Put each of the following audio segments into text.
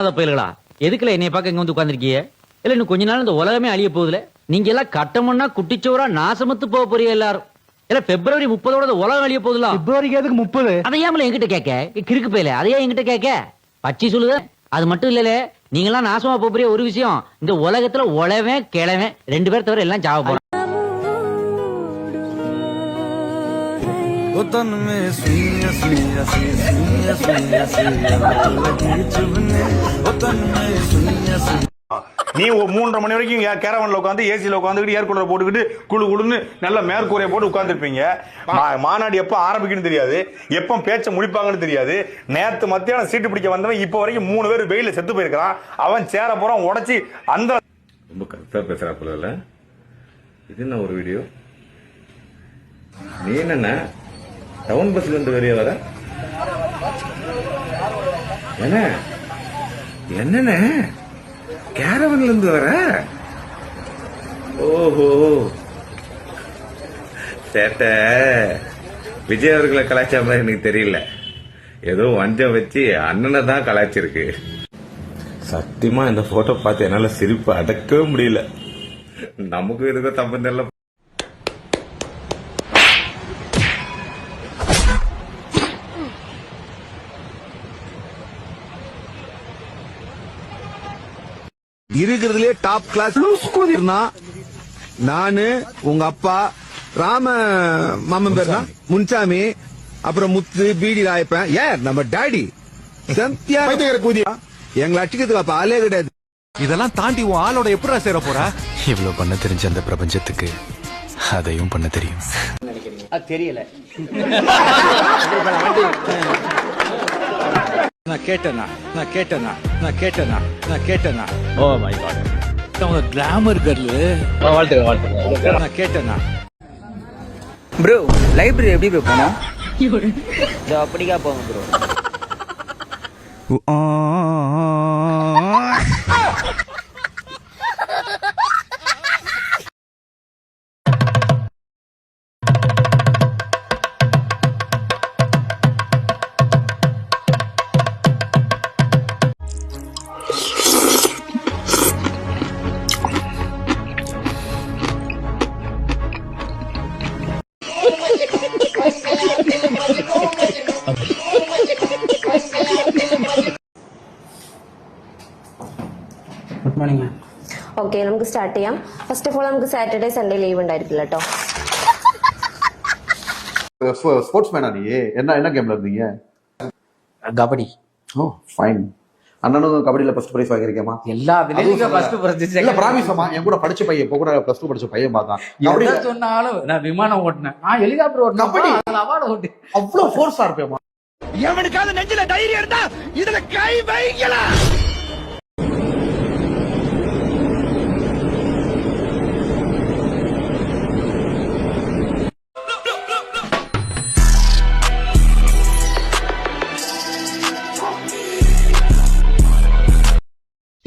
அத பயல்களா? எதுக்குல என்னைய பார்க்க இங்க வந்து உட்கார்ந்திருக்கீங்க? இல்ல இன்னும் கொஞ்ச நாள் இந்த உலகமே அழிய போகுதுல? நீங்க எல்லாம் கட்டமுன்னா குட்டிச்சோரா நாசமத்து போக போறீங்க எல்லாரும். இல்ல பிப்ரவரி முப்பதோட உலகம் அழிய போகுதுல? பிப்ரவரிக்கு எதுக்கு முப்பது? அதையாமல என்கிட்ட கேட்க? கிறுக்கு போயில. அதையா என்கிட்ட கேட்க? பச்சி சொல்லுத. அது மட்டும் இல்லல நீங்க எல்லாம் நாசமா போறிய ஒரு விஷயம். இந்த உலகத்துல உழவன் கிழவன் ரெண்டு பேர் தவிர எல்லாம் சாவ போறான் वो तन में सुइया सुइया सी सुइया सुइया सी लगी चुभने वो तन में सुइया सुइया நீ ஒரு மூன்றரை மணி வரைக்கும் ஏ- கேரவன்ல உட்காந்து ஏசியில் உட்காந்துக்கிட்டு ஏர் கூலர் போட்டுக்கிட்டு குளு குளுன்னு நல்ல மேற்கூரையை போட்டு உட்காந்துருப்பீங்க மாநாடு எப்போ ஆரம்பிக்குன்னு தெரியாது எப்போ பேச்ச முடிப்பாங்கன்னு தெரியாது நேத்து மத்தியானம் சீட்டு பிடிக்க வந்தவன் இப்போ வரைக்கும் மூணு பேர் வெயில செத்து போயிருக்கான் அவன் சேர போறான் உடைச்சி அந்த ரொம்ப கரெக்டாக பேசுகிறா போல இது என்ன ஒரு வீடியோ நீ என்னண்ணா டவுன் பஸ்ல இருந்து வெளியே வர? என்ன? என்னண்ணே? கேரவன்ல இருந்து வர? ஓஹோ. சேட்ட. விஜய் அவர்களை கலாய்ச்ச மாதிரி எனக்கு தெரியல. ஏதோ வஞ்சம் வச்சு அண்ணனை தான் கலாச்சிருக்கு சத்தியமா இந்த போட்டோ பார்த்து என்னால சிரிப்பு அடக்கவே முடியல. நமக்கு இருக்க தம்பந்தெல்லாம் இருக்கிறதுலே டாப் கிளாஸ் நானு உங்க அப்பா ராம மாமன் பேர்னா முன்சாமி. அப்புறம் முத்து பீடி ராயப்பன் ஏன் நம்ம டாடி. செம்பியா எங்களை அடிக்கிறதுக்கு அப்ப ஆளே கிடையாது. இதெல்லாம் தாண்டி உன் ஆளோட எப்படா சேர போற? இவ்வளவு பண்ண தெரிஞ்ச அந்த பிரபஞ்சத்துக்கு அதையும் பண்ண தெரியும். அது தெரியல. நான் கேட்டேனா? நான் கேட்டேனா? நான் கேட்டேனா? நான் கேட்டேனா? ஓ மை காட் அவங்க கிளாமர் கர்லு வாழ்த்துக்க வாழ்த்துக்க நான் கேட்டேனா? ப்ரோ லைப்ரரி எப்படி ப்ரோ போனோம்? அப்படிக்கா போங்க ப்ரோ നമുക്ക് സ്റ്റാർട്ട് ചെയ്യാം ഫസ്റ്റ് ഓഫ് ഓൾ നമുക്ക് സാറ്റർഡേ സൺഡേ ലീവ് ഉണ്ടായിരിക്കില്ല കേട്ടോ ஸ்போர்ட்ஸ் மேனா நீ என்ன என்ன கேம்ல இருந்தீங்க கபடி ஓ ஃபைன் அண்ணனும் கபடியில ஃபர்ஸ்ட் பிரைஸ் வாங்கியிருக்கேமா எல்லா அதுவும் சொல்லல. இல்ல பிராமிசமா என் கூட படிச்ச பையன் இப்போ கூட பிளஸ் டூ படிச்ச பையன் பார்த்தான் கபடி எதை சொன்னாலும் நான் விமானம் ஓட்டினேன் நான் ஹெலிகாப்டர் கபடி. ஓட்டினேன் அவார்டு ஓட்டி அவ்வளவு ஃபோர்ஸா இருப்பேமா எவனுக்காவது நெஞ்சில தைரியம் இருந்தா இதுல கை வைக்கல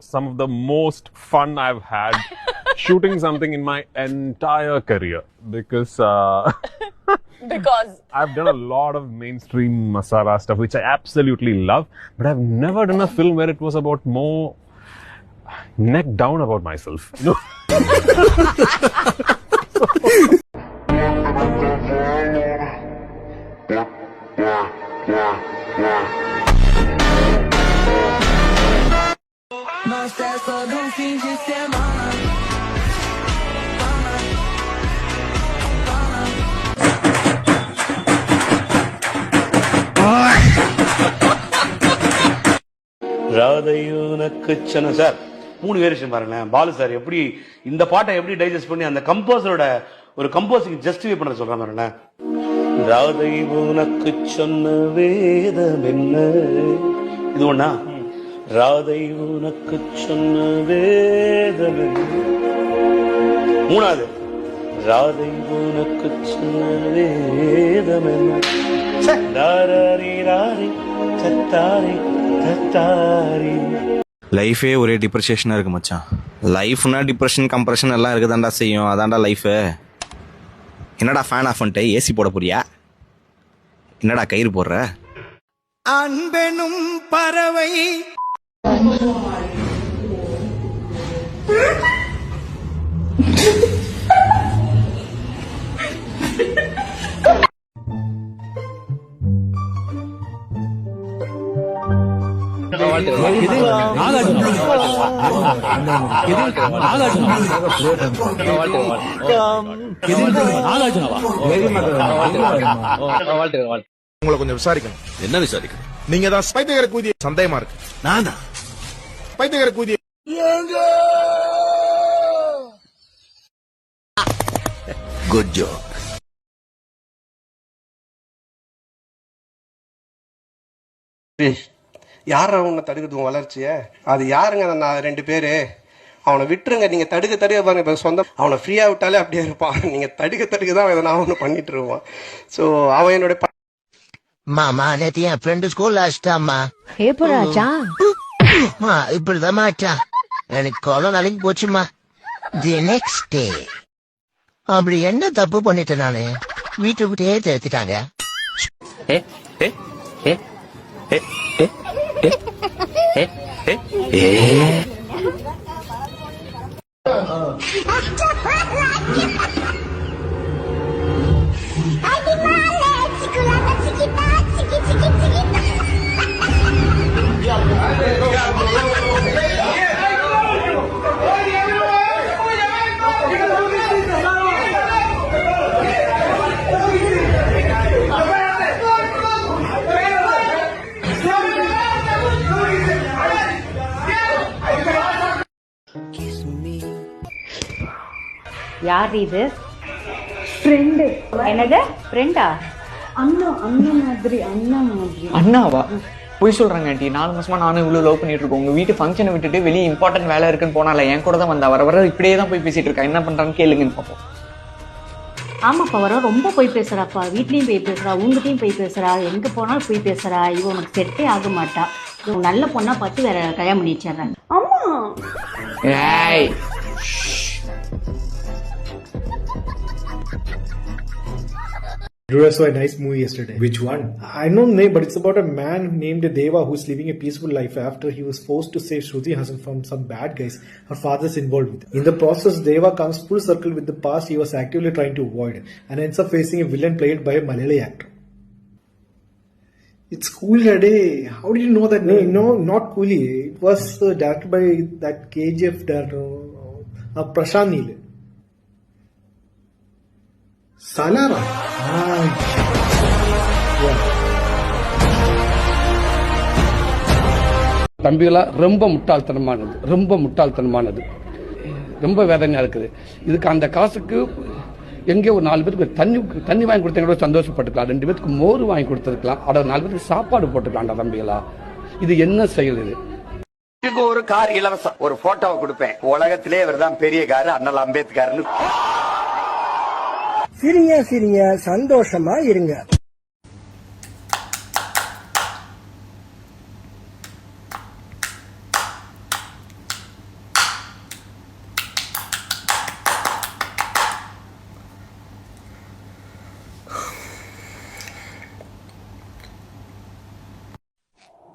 some of the most fun I've had shooting something in my entire career because uh, because I've done a lot of mainstream masala stuff which I absolutely love, but I've never done a film where it was about more neck down about myself. You know? yeah, yeah, yeah. ராதையுனக்கு Sana sir மூணு variation பாருங்களேன். Balu sir எப்படி இந்த பாட்டை எப்படி digest பண்ணி அந்த கம்போசரோட ஒரு composing justify பண்ண சொல்றாங்க பாருங்களேன். ராதை உனக்கு சொன்ன வேதம் என்ன? இது ஒண்ணா? ராதை உனக்கு சொன்ன வேதம் என்ன மூணாவது. ராதை உனக்கு சொன்ன வேதம் என்ன தாராரி ராரி தத்தாரி தத்தாரி. லைஃபே ஒரே டிப்ரெஷனா இருக்கு மச்சான். லைஃப்னா டிப்ரெஷன் கம்ப்ரெஷன் எல்லாம் இருக்குதாண்டா செய்யும். அதான்டா லைஃபு என்னடா ஃபேன் ஆஃப் பண்ணிட்டு ஏசி போட போறியா? என்னடா கயிறு போடுற? அன்பெனும் பறவை உங்களை கொஞ்சம் விசாரிக்கணும். என்ன விசாரிக்கணும்? நீங்க தான் சந்தேகமா இருக்கு. நானா? பைத்தியக்கார கூதிய குட் ஜோக் யார் அவங்க தடுக்கிறது உன் வளர்ச்சிய? அது யாருங்க நான் ரெண்டு பேரு? அவனை விட்டுருங்க நீங்க தடுக்க தடுக்க பாருங்க இப்ப சொந்தம் அவனை ஃப்ரீயா விட்டாலே அப்படியே இருப்பான். நீங்க தடுக்க தடுக்க தான் அவன் நான் ஒன்று பண்ணிட்டு இருப்பான். ஸோ அவன் என்னுடைய ப- மாமா நேத்து என் ஃப்ரெண்டு ஸ்கூல்ல அடிச்சிட்டாமா எப்படாச்சா இப்படிதான் மாச்சா எனக்கு கொலை நாளைக்கு போச்சுமா தி நெக்ஸ்ட் டே அப்படி என்ன தப்பு பண்ணிட்டேன் நானு? வீட்டை விட்டே தேத்திட்டாங்க யார் இது? ஃப்ரெண்டு என்னது? ஃப்ரெண்டா அண்ணா அண்ணா மாதிரி அண்ணா மாதிரி. அண்ணாவா? போய் சொல்றாங்க ஆண்டி. நாலு மாசமா நானும் இவ்வளவு லவ் பண்ணிட்டு இருக்கோம். உங்க வீட்டு ஃபங்க்ஷனை விட்டுட்டு வெளியே இம்பார்ட்டன்ட் வேலை இருக்குன்னு போனால என் கூட தான் வந்தா. வர வர இப்படியே தான் போய் பேசிட்டு இருக்கா. என்ன பண்றான்னு கேளுங்கன்னு பார்ப்போம் ஆமாப்பா வர ரொம்ப போய் பேசுறாப்பா. வீட்லயும் போய் பேசுறா உங்ககிட்டயும் போய் பேசுறா. எங்க போனாலும் போய் பேசுறா. இவ உனக்கு செட்டே ஆக மாட்டா. இவ நல்ல பொண்ணா பார்த்து வேற கல்யாணம் பண்ணி வச்சிடுறேன். ஆமா ஏய் I saw a nice movie yesterday. Which one? I don't know, but it's about a man named Deva who's living a peaceful life after he was forced to save Shruti Hasan from some bad guys her father's involved with. In the process, Deva comes full circle with the past he was actively trying to avoid and ends up facing a villain played by a Malayali actor. It's Cool Hade. How did you know that name? No, not Cooley. It was uh, directed by that KGF director, uh, uh, Prashant. Salara. Ah, தம்பிகளா ரொம்ப முட்டாள்தனமானது. ரொம்ப முட்டாள்தனமானது. ரொம்ப வேதனையா இருக்குது. இதுக்கு அந்த காசுக்கு எங்கே ஒரு நாலு பேருக்கு தண்ணி தண்ணி வாங்கி கொடுத்தா கூட சந்தோஷப்பட்டுக்கலாம். ரெண்டு பேருக்கு மோர் வாங்கி கொடுத்துருக்கலாம். அட நாலு பேருக்கு சாப்பாடு போட்டுக்கலாம்டா தம்பிகளா. இது என்ன செயல் இது? ஒரு கார் இலவசம். ஒரு போட்டோவை கொடுப்பேன். உலகத்திலே இவர் தான் பெரிய காரு அண்ணல் அம்பேத்கர்னு. சிரிங்க சிரிங்க சந்தோஷமா இருங்க.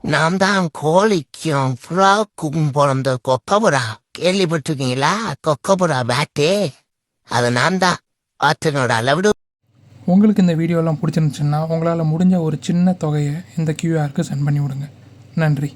நாம் தான் கோழிக்கும் புறாவுக்கும் பிறந்த கொக்கபுரா. கேள்விப்பட்டிருக்கீங்களா? கொக்கபுரா பேட்டே. அது நான் தான் ஆற்றனோட அளவு உங்களுக்கு இந்த வீடியோலாம் பிடிச்சிருந்துச்சுன்னா உங்களால் முடிஞ்ச ஒரு சின்ன தொகையை இந்த கியூஆருக்கு சென்ட் பண்ணி விடுங்க நன்றி.